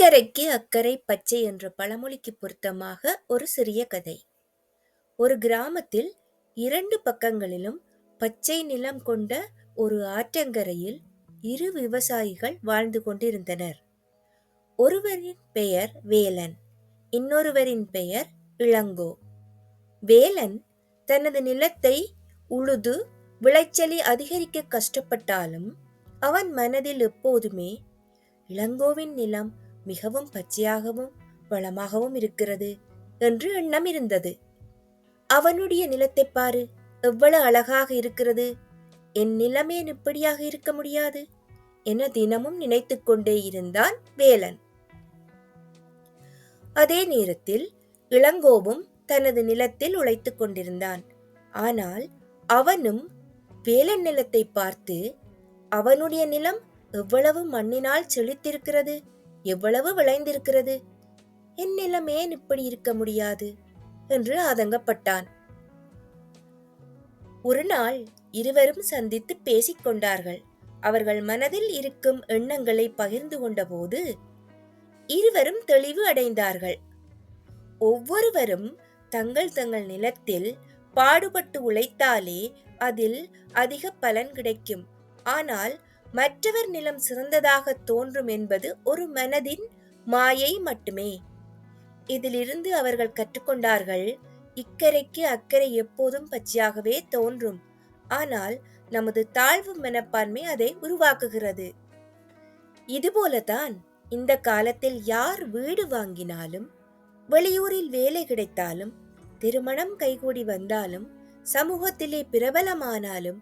இக்கரைக்கு அக்கரை பச்சை என்ற பழமொழிக்கு பொருத்தமாக ஒரு சிறிய கதை. ஒரு கிராமத்தில் இரண்டு பக்கங்களிலும் பச்சை நிலம் கொண்ட ஒரு ஆற்றங்கரையில் இரு விவசாயிகள் வாழ்ந்து கொண்டிருந்தனர். ஒருவரின் பெயர் வேலன் இன்னொருவரின் பெயர் இளங்கோ. வேலன் தனது நிலத்தை உழுது விளைச்சலை அதிகரிக்க கஷ்டப்பட்டாலும் அவன் மனதில் எப்போதுமே இளங்கோவின் நிலம் மிகவும் பச்சையாகவும் வளமாகவும் இருக்கிறது என்று எண்ணம் இருந்தது. அவனுடைய நிலத்தை பாரு எவ்வளவு அழகாக இருக்கிறது. என் நிலமே இப்படியாக இருக்க முடியாது என தினமும் நினைத்து கொண்டே இருந்தான் வேலன். அதே நேரத்தில் இளங்கோவும் தனது நிலத்தில் உழைத்துக் கொண்டிருந்தான். ஆனால் அவனும் வேலன் நிலத்தை பார்த்து அவனுடைய நிலம் எவ்வளவு மண்ணினால் செழித்திருக்கிறது. எவ்வளவு விளைந்திருக்கிறது? என் நிலம் ஏன் இப்படி இருக்க முடியாது என்று ஆதங்கப்பட்டான். ஒரு நாள் இருவரும் சந்தித்து பேசிக் கொண்டார்கள். அவர்கள் மனதில் இருக்கும் எண்ணங்களை பகிர்ந்து கொண்டபோது இருவரும் தெளிவு அடைந்தார்கள். ஒவ்வொருவரும் தங்கள் தங்கள் நிலத்தில் பாடுபட்டு உழைத்தாலே அதில் அதிக பலன் கிடைக்கும். ஆனால் மற்றவர் நிலம் சிறந்ததாக தோன்றும் என்பது ஒரு மனதின் மாயை மட்டுமே. இதிலிருந்து அவர்கள் கற்றுக்கொண்டார்கள் இக்கரைக்கு அக்கறை எப்போதும் பச்சையாகவே தோன்றும். ஆனால் நமது தாழ்வு மனப்பான்மை அதை உருவாக்குகிறது. இதுபோலதான் இந்த காலத்தில் யார் வீடு வாங்கினாலும் வெளியூரில் வேலை கிடைத்தாலும் திருமணம் கைகூடி வந்தாலும் சமூகத்திலே பிரபலமானாலும்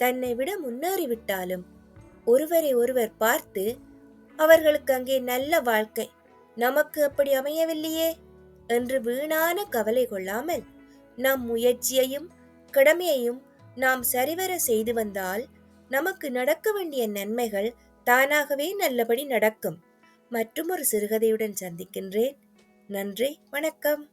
தன்னை விட முன்னேறிவிட்டாலும் ஒருவரை ஒருவர் பார்த்து அவர்களுக்கு அங்கே நல்ல வாழ்க்கை. நமக்கு அப்படி அமையவில்லையே என்று வீணான கவலை கொள்ளாமல் நம் முயற்சியையும் கடமையையும் நாம் சரிவர செய்து வந்தால் நமக்கு நடக்க வேண்டிய நன்மைகள் தானாகவே நல்லபடி நடக்கும். மற்றும் ஒரு சிறுகதையுடன் சந்திக்கின்றேன். நன்றி வணக்கம்.